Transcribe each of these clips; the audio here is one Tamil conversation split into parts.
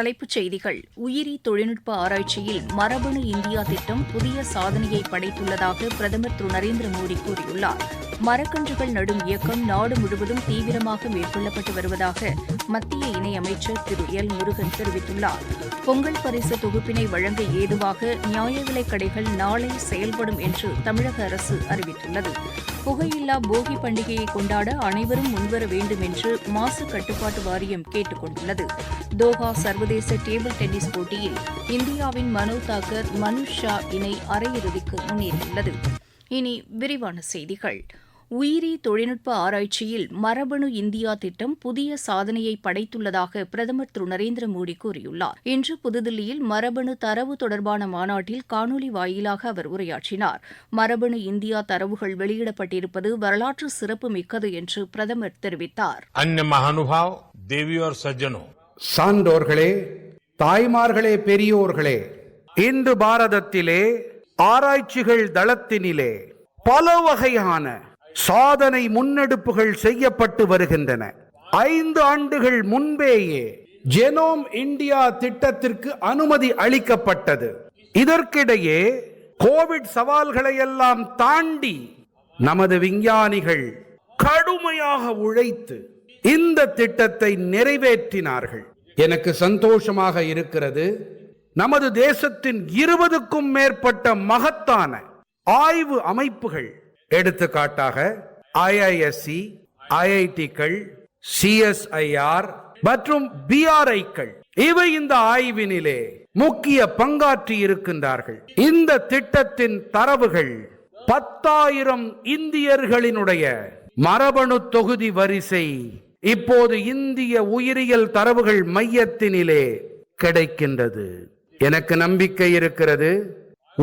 தலைப்புச் செய்திகள். உயிரி தொழில்நுட்ப ஆராய்ச்சியில் மரபணு இந்தியா திட்டம் புதிய சாதனையை படைத்துள்ளதாக பிரதமர் திரு. நரேந்திர மோடி கூறியுள்ளார். மரக்கன்றுகள் நடும் இயக்கம் நாடு முழுவதும் தீவிரமாக மேற்கொள்ளப்பட்டு வருவதாக மத்திய இணையமைச்சர் திரு. எல். முருகன் தெரிவித்துள்ளார். பொங்கல் பரிசு தொகுப்பினை வழங்க ஏதுவாக நியாய விலைக் கடைகள் நாளை செயல்படும் என்று தமிழக அரசு அறிவித்துள்ளது. புகையில்லா போகி பண்டிகையை கொண்டாட அனைவரும் முன்வர வேண்டும் என்று மாசு கட்டுப்பாட்டு வாரியம் கேட்டுக் கொண்டுள்ளது. தோஹா சர்வதேச டேபிள் டென்னிஸ் போட்டியில் இந்தியாவின் மனோ தாக்கர் மனுஷ் ஷா இணை அரையிறுதிக்கு முன்னேறியுள்ளது. இனி விரிவான செய்திகள். உயிரி தொழில்நுட்ப ஆராய்ச்சியில் மரபணு இந்தியா திட்டம் புதிய சாதனையை படைத்துள்ளதாக பிரதமர் திரு. நரேந்திர மோடி கூறியுள்ளார். இன்று புதுதில்லியில் மரபணு தரவு தொடர்பான மாநாட்டில் காணொலி வாயிலாக அவர் உரையாற்றினார். மரபணு இந்தியா தரவுகள் வெளியிடப்பட்டிருப்பது வரலாற்று சிறப்பு மிக்கது என்று பிரதமர் தெரிவித்தார். அன்ன சான்றோர்களே தாய்மார்களே பெரியோர்களே இந்து பாரதத்திலே ஆராய்ச்சிகள் தளத்தினிலே பல வகையான சாதனை முன்னெடுப்புகள் செய்யப்பட்டு வருகின்றன. ஐந்து ஆண்டுகள் முன்பேயே ஜெனோம் இந்தியா திட்டத்திற்கு அனுமதி அளிக்கப்பட்டது. இதற்கிடையே கோவிட் சவால்களை எல்லாம் தாண்டி நமது விஞ்ஞானிகள் கடுமையாக உழைத்து இந்த திட்டத்தை நிறைவேற்றினார்கள். எனக்கு சந்தோஷமாக இருக்கிறது. நமது தேசத்தின் இருபதுக்கும் மேற்பட்ட மகத்தான ஆய்வு அமைப்புகள் எடுத்துக்காட்டாக ஐஐஎஸ்சி ஐஐடிக்கள் சிஎஸ்ஐஆர் மற்றும் பிஆர்ஐக்கள் இவை இந்த ஆய்வினிலே முக்கிய பங்காற்றி இருக்கின்றார்கள். இந்த திட்டத்தின் தரவுகள் பத்தாயிரம் இந்தியர்களினுடைய மரபணு தொகுதி வரிசை இப்போது இந்திய உயிரியல் தரவுகள் மையத்தினிலே கிடைக்கின்றது. எனக்கு நம்பிக்கை இருக்கிறது.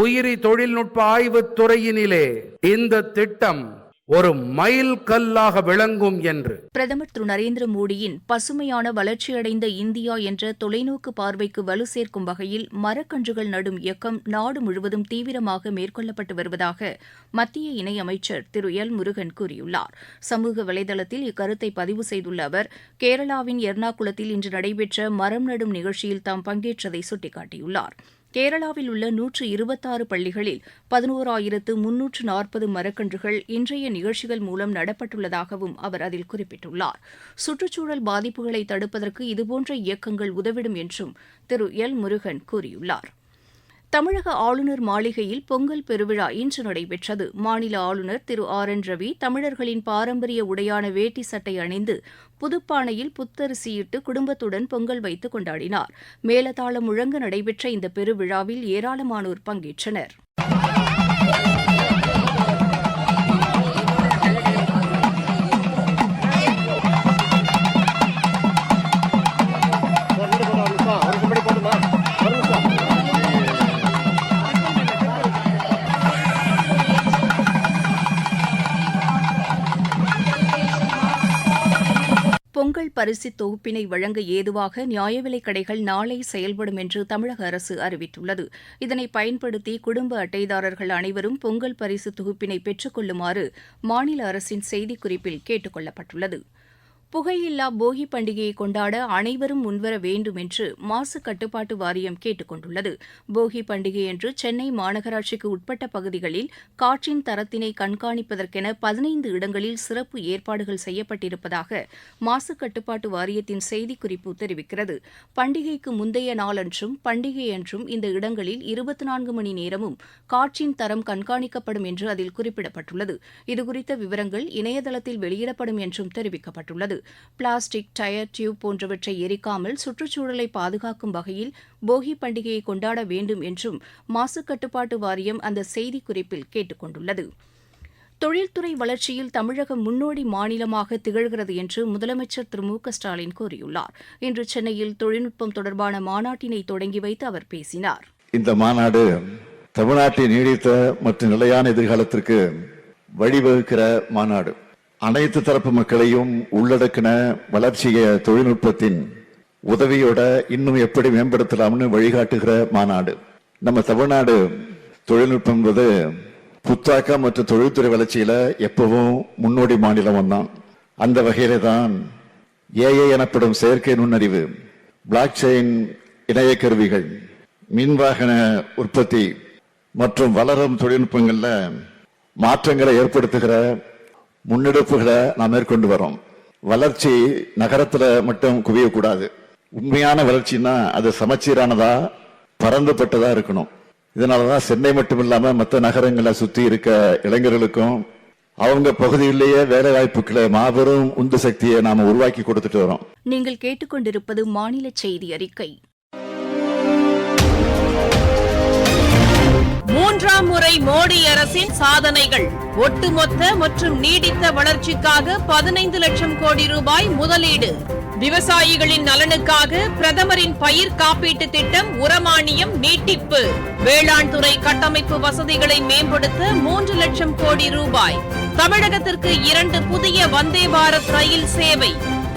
உயிரி தொழில்நுட்ப ஆய்வுத் துறையினிலே இந்த திட்டம் ஒரு மைல் கல்லாக விளங்கும் என்று. பிரதமர் திரு நரேந்திர மோடியின் பசுமையான வளர்ச்சியடைந்த இந்தியா என்ற தொலைநோக்கு பார்வைக்கு வலு சேர்க்கும் வகையில் மரக்கன்றுகள் நடும் இயக்கம் நாடு முழுவதும் தீவிரமாக மேற்கொள்ளப்பட்டு வருவதாக மத்திய இணையமைச்சர் திரு எல் முருகன் கூறியுள்ளார். சமூக வலைதளத்தில் இக்கருத்தை பதிவு செய்துள்ள அவர் கேரளாவின் எர்ணாகுளத்தில் இன்று நடைபெற்ற மரம் நடும் நிகழ்ச்சியில் தாம் பங்கேற்றதை சுட்டிக்காட்டியுள்ளார். கேரளாவில் உள்ள நூற்று இருபத்தாறு பள்ளிகளில் பதினோராயிரத்து முன்னூற்று நாற்பது மரக்கன்றுகள் இன்றைய நிகழ்ச்சிகள் மூலம் நடப்பட்டுள்ளதாகவும் அவர் அதில் குறிப்பிட்டுள்ளார். சுற்றுச்சூழல் பாதிப்புகளை தடுப்பதற்கு இதுபோன்ற இயக்கங்கள் உதவிடும் என்றும் திரு எல் முருகன் கூறியுள்ளார். தமிழக ஆளுநர் மாளிகையில் பொங்கல் பெருவிழா இன்று நடைபெற்றது. மாநில ஆளுநர் திரு ஆர் என் ரவி தமிழர்களின் பாரம்பரிய உடையான வேட்டி சட்டை அணிந்து புதுப்பானையில் புத்தரிசியிட்டு குடும்பத்துடன் பொங்கல் வைத்து கொண்டாடினார். மேலதாளம் முழங்க நடைபெற்ற இந்த பெருவிழாவில் ஏராளமானோர் பங்கேற்றனர். பரிசு தொகுப்பினை வழங்க ஏதுவாக நியாய விலைக் கடைகள் நாளை செயல்படும் என்று தமிழக அரசு அறிவித்துள்ளது. இதனை பயன்படுத்தி குடும்ப அட்டைதாரர்கள் அனைவரும் பொங்கல் பரிசு தொகுப்பினை பெற்றுக் கொள்ளுமாறு மாநில அரசின் செய்திக்குறிப்பில் கேட்டுக் கொள்ளப்பட்டுள்ளது. புகையில்லா போகி பண்டிகையை கொண்டாட அனைவரும் முன்வர வேண்டும் என்று மாசு கட்டுப்பாட்டு வாரியம் கேட்டுக் கொண்டுள்ளது. போகி பண்டிகையன்று சென்னை மாநகராட்சிக்கு உட்பட்ட பகுதிகளில் காற்றின் தரத்தினை கண்காணிப்பதற்கென பதினைந்து இடங்களில் சிறப்பு ஏற்பாடுகள் செய்யப்பட்டிருப்பதாக மாசு கட்டுப்பாட்டு வாரியத்தின் செய்திக்குறிப்பு தெரிவிக்கிறது. பண்டிகைக்கு முந்தைய நாளன்றும் பண்டிகையன்றும் இந்த இடங்களில் இருபத்தி நான்கு மணி நேரமும் காற்றின் தரம் கண்காணிக்கப்படும் என்று அதில் குறிப்பிடப்பட்டுள்ளது. இதுகுறித்த விவரங்கள் இணையதளத்தில் வெளியிடப்படும் என்றும் தெரிவிக்கப்பட்டுள்ளது. பிளாஸ்டிக் டயர் டியூப் போன்றவற்றை எரிக்காமல் சுற்றுச்சூழலை பாதுகாக்கும் வகையில் போகி பண்டிகையை கொண்டாட வேண்டும் என்றும் மாசு கட்டுப்பாட்டு வாரியம் அந்த செய்திக்குறிப்பில் கேட்டுக் கொண்டுள்ளது தொழில்துறை வளர்ச்சியில் தமிழகம் முன்னோடி மாநிலமாக திகழ்கிறது என்று முதலமைச்சர் திரு மு க ஸ்டாலின் கூறியுள்ளார். இன்று சென்னையில் தொழில்நுட்பம் தொடர்பான மாநாட்டினை தொடங்கி வைத்து அவர் பேசினார். இந்த மாநாடு தமிழ்நாட்டின் நீடித்த மற்றும் நிலையான எதிர்காலத்திற்கு வழிவகுக்கிற மாநாடு. அனைத்து தரப்பு மக்களையும் உள்ளடக்கின வளர்ச்சிய தொழில்நுட்பத்தின் உதவியோட இன்னும் எப்படி மேம்படுத்தலாம்னு வழிகாட்டுகிற மாநாடு. நம்ம தமிழ்நாடு தொழில்நுட்பம் என்பது புத்தாக்கம் மற்றும் தொழில்துறை வளர்ச்சியில எப்பவும் முன்னோடி மாநிலம் தான் அந்த வகையில தான் ஏஐ எனப்படும் செயற்கை நுண்ணறிவு பிளாக் செயின் இணைய கருவிகள் மின்வாகன உற்பத்தி மற்றும் வளரும் தொழில்நுட்பங்கள்ல மாற்றங்களை ஏற்படுத்துகிற முன்னெடுப்புகளை நாம் மேற்கொண்டு வரோம். வளர்ச்சி நகரத்துல மட்டும் குவியக்கூடாது. உண்மையான வளர்ச்சின்னா அது சமச்சீரானதா பரந்துபட்டதா இருக்கணும். இதனாலதான் சென்னை மட்டும் இல்லாம மற்ற நகரங்களை சுத்தி இருக்க இளைஞர்களுக்கும் அவங்க பகுதியிலேயே வேலை வாய்ப்புகளை மாபெரும் உந்து சக்தியை நாம உருவாக்கி கொடுத்துட்டு வரோம். நீங்கள் கேட்டுக்கொண்டிருப்பது மாநில செய்தி அறிக்கை. மூன்றாம் முறை மோடி அரசின் சாதனைகள். ஒட்டுமொத்த மற்றும் நீடித்த வளர்ச்சிக்காக பதினைந்து லட்சம் கோடி ரூபாய் முதலீடு. விவசாயிகளின் நலனுக்காக பிரதமரின் பயிர் காப்பீட்டு திட்டம் உரமானியம் நீட்டிப்பு. வேளாண் துறை கட்டமைப்பு வசதிகளை மேம்படுத்த மூன்று லட்சம் கோடி ரூபாய். தமிழகத்திற்கு இரண்டு புதிய வந்தே பாரத் ரயில் சேவை.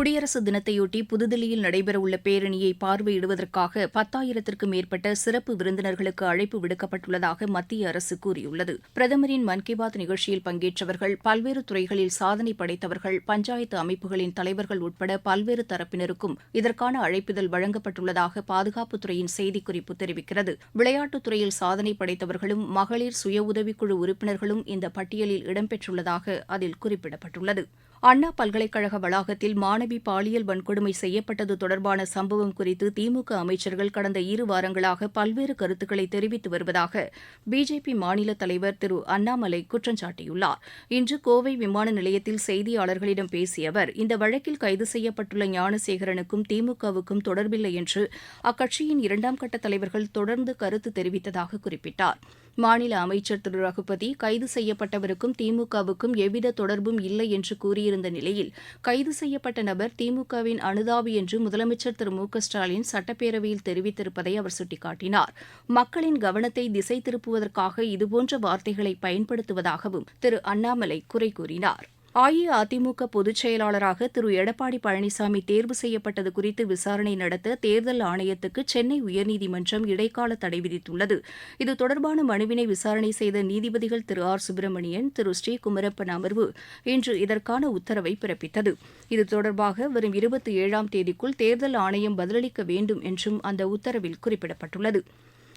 குடியரசு தினத்தையொட்டி புதுதில்லியில் நடைபெறவுள்ள பேரணியை பார்வையிடுவதற்காக பத்தாயிரத்திற்கும் மேற்பட்ட சிறப்பு விருந்தினர்களுக்கு அழைப்பு விடுக்கப்பட்டுள்ளதாக மத்திய அரசு கூறியுள்ளது. பிரதமரின் மன் கி பாத் நிகழ்ச்சியில் பங்கேற்றவர்கள் பல்வேறு துறைகளில் சாதனை படைத்தவர்கள் பஞ்சாயத்து அமைப்புகளின் தலைவர்கள் உட்பட பல்வேறு தரப்பினருக்கும் இதற்கான அழைப்பிதழ் வழங்கப்பட்டுள்ளதாக பாதுகாப்புத்துறையின் செய்திக்குறிப்பு தெரிவிக்கிறது. விளையாட்டுத் துறையில் சாதனை படைத்தவர்களும் மகளிர் சுய உதவிக்குழு உறுப்பினர்களும் இந்த பட்டியலில் இடம்பெற்றுள்ளதாக அதில் குறிப்பிடப்பட்டுள்ளது. அண்ணா பல்கலைக்கழக வளாகத்தில் மாணவி பாலியல் வன்கொடுமை செய்யப்பட்டது தொடர்பான சம்பவம் குறித்து திமுக அமைச்சர்கள் கடந்த இரு வாரங்களாக பல்வேறு கருத்துக்களை தெரிவித்து வருவதாக பிஜேபி மாநில தலைவர் திரு அண்ணாமலை குற்றம் சாட்டியுள்ளார். இன்று கோவை விமான நிலையத்தில் செய்தியாளர்களிடம் பேசிய அவர் இந்த வழக்கில் கைது செய்யப்பட்டுள்ள ஞானசேகரனுக்கும் திமுகவுக்கும் தொடர்பில்லை என்று அக்கட்சியின் இரண்டாம் கட்ட தலைவர்கள் தொடர்ந்து கருத்து தெரிவித்ததாக குறிப்பிட்டார். மாநில அமைச்சர் திரு ரகுபதி கைது செய்யப்பட்டவருக்கும் திமுகவுக்கும் எவ்வித தொடர்பும் இல்லை என்று கூறியிருந்த நிலையில் கைது செய்யப்பட்ட நபர் திமுகவின் அனுதாபி என்று முதலமைச்சர் திரு மு க ஸ்டாலின் சட்டப்பேரவையில் தெரிவித்திருப்பதை அவர் சுட்டிக்காட்டினார். மக்களின் கவனத்தை திசை திருப்புவதற்காக இதுபோன்ற வார்த்தைகளை பயன்படுத்துவதாகவும் திரு அண்ணாமலை குறை கூறினார். அஇஅதிமுக பொதுச் செயலாளராக திரு. எடப்பாடி பழனிசாமி தேர்வு செய்யப்பட்டது குறித்து விசாரணை நடத்த தேர்தல் ஆணையத்துக்கு சென்னை உயர்நீதிமன்றம் இடைக்கால தடை விதித்துள்ளது. இது தொடர்பான மனுவினை விசாரணை செய்த நீதிபதிகள் திரு. ஆர். சுப்பிரமணியன் திரு. ஸ்ரீகுமரப்பன் அமர்வு இன்று இதற்கான உத்தரவை பிறப்பித்தது. இது தொடர்பாக வரும் இருபத்தி ஏழாம் தேதிக்குள் தேர்தல் ஆணையம் பதிலளிக்க வேண்டும் என்றும் அந்த உத்தரவில் குறிப்பிடப்பட்டுள்ளது.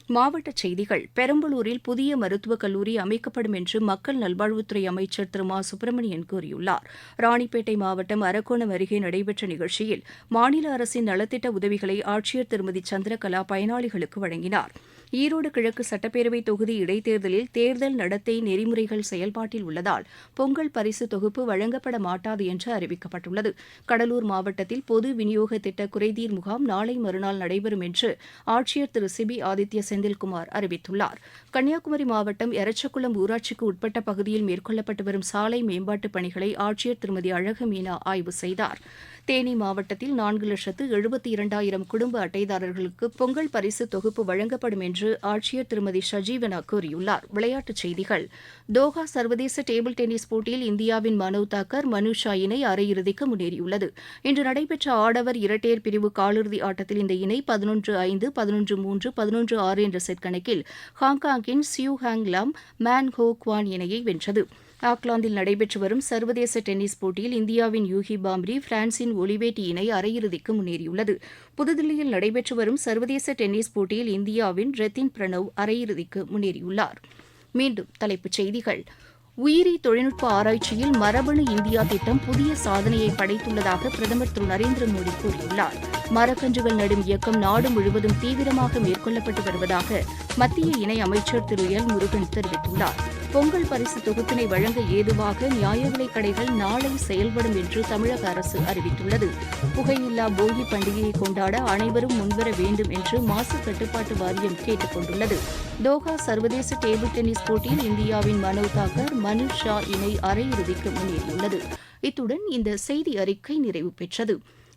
மாவட்டச் செய்திகள். பெரம்பலூரில் புதிய மருத்துவக் கல்லூரி அமைக்கப்படும் என்று மக்கள் நல்வாழ்வுத்துறை அமைச்சர் திரு. மா. சுப்பிரமணியன் கூறியுள்ளார். ராணிப்பேட்டை மாவட்டம் அரக்கோணம் அருகே நடைபெற்ற நிகழ்ச்சியில் மாநில அரசின் நலத்திட்ட உதவிகளை ஆட்சியர் திருமதி சந்திரகலா பயனாளிகளுக்கு வழங்கினார். ஈரோடு கிழக்கு சட்டப்பேரவை தொகுதி இடைத்தேர்தலில் தேர்தல் நடத்தை நெறிமுறைகள் செயல்பாட்டில் உள்ளதால் பொங்கல் பரிசு தொகுப்பு வழங்கப்பட மாட்டாது என்று அறிவிக்கப்பட்டுள்ளது. கடலூர் மாவட்டத்தில் பொது விநியோக திட்ட குறைதீர் முகாம் நாளை மறுநாள் நடைபெறும் என்று ஆட்சியர் திரு சிபி ஆதித்ய செந்தில்குமார் அறிவித்துள்ளார். கன்னியாகுமரி மாவட்டம் எரச்சக்குளம் ஊராட்சிக்கு உட்பட்ட பகுதியில் மேற்கொள்ளப்பட்டு வரும் சாலை மேம்பாட்டுப் பணிகளை ஆட்சியர் திருமதி அழகு மீனா ஆய்வு செய்தார். தேனி மாவட்டத்தில் நான்கு லட்சத்து எழுபத்தி இரண்டாயிரம் குடும்ப அட்டைதாரர்களுக்கு பொங்கல் பரிசு தொகுப்பு வழங்கப்படும் என்று ஆட்சியர் திருமதி ஷஜீவனா கூறியுள்ளார். விளையாட்டுச் செய்திகள். தோஹா சர்வதேச டேபிள் டென்னிஸ் போட்டியில் இந்தியாவின் மனோ தாக்கர் மனுஷா இணை அரையிறுதிக்கு முன்னேறியுள்ளது. இன்று நடைபெற்ற ஆடவர் இரட்டையர் பிரிவு காலிறுதி ஆட்டத்தில் இந்த இணை பதினொன்று ஐந்து பதினொன்று மூன்று பதினொன்று ஆறு என்ற செட் கணக்கில் ஹாங்காங்கின் சியூ ஹாங் லாம் மேன் ஹோ குவான் இணையை வென்றது. ஆக்லாந்தில் நடைபெற்று வரும் சர்வதேச டென்னிஸ் போட்டியில் இந்தியாவின் யூகி பாம்ரி பிரான்சின் ஒலிவேட்டி இணை அரையிறுதிக்கு முன்னேறியுள்ளது. புதுதில்லியில் நடைபெற்று வரும் சர்வதேச டென்னிஸ் போட்டியில் இந்தியாவின் ரெத்தின் பிரணவ் அரையிறுதிக்கு முன்னேறியுள்ளார். மீண்டும் தலைப்புச் செய்திகள். உயிரி தொழில்நுட்ப ஆராய்ச்சியில் மரபணு இந்தியா திட்டம் புதிய சாதனையை படைத்துள்ளதாக பிரதமர் திரு நரேந்திர மோடி கூறியுள்ளார். மரக்கன்றுகள் நடும் இயக்கம் நாடு முழுவதும் தீவிரமாக மேற்கொள்ளப்பட்டு வருவதாக மத்திய இணை அமைச்சர் திரு எல் முருகன் தெரிவித்துள்ளார். பொங்கல் பரிசு தொகுப்பினை வழங்க ஏதுவாக நியாய விலைக் கடைகள் நாளை செயல்படும் என்று தமிழக அரசு அறிவித்துள்ளது. புகையில்லா போகி பண்டிகையை கொண்டாட அனைவரும் முன்வர வேண்டும் என்று மாசு கட்டுப்பாட்டு வாரியம் கேட்டுக் கொண்டுள்ளது. தோஹா சர்வதேச டேபிள் டென்னிஸ் போட்டியில் இந்தியாவின் மனோ தாக்கர் மனு ஷா இணை அரையிறுதிக்கு முன்னேறியுள்ளது. இத்துடன் இந்த செய்தி அறிக்கை நிறைவு பெற்றது.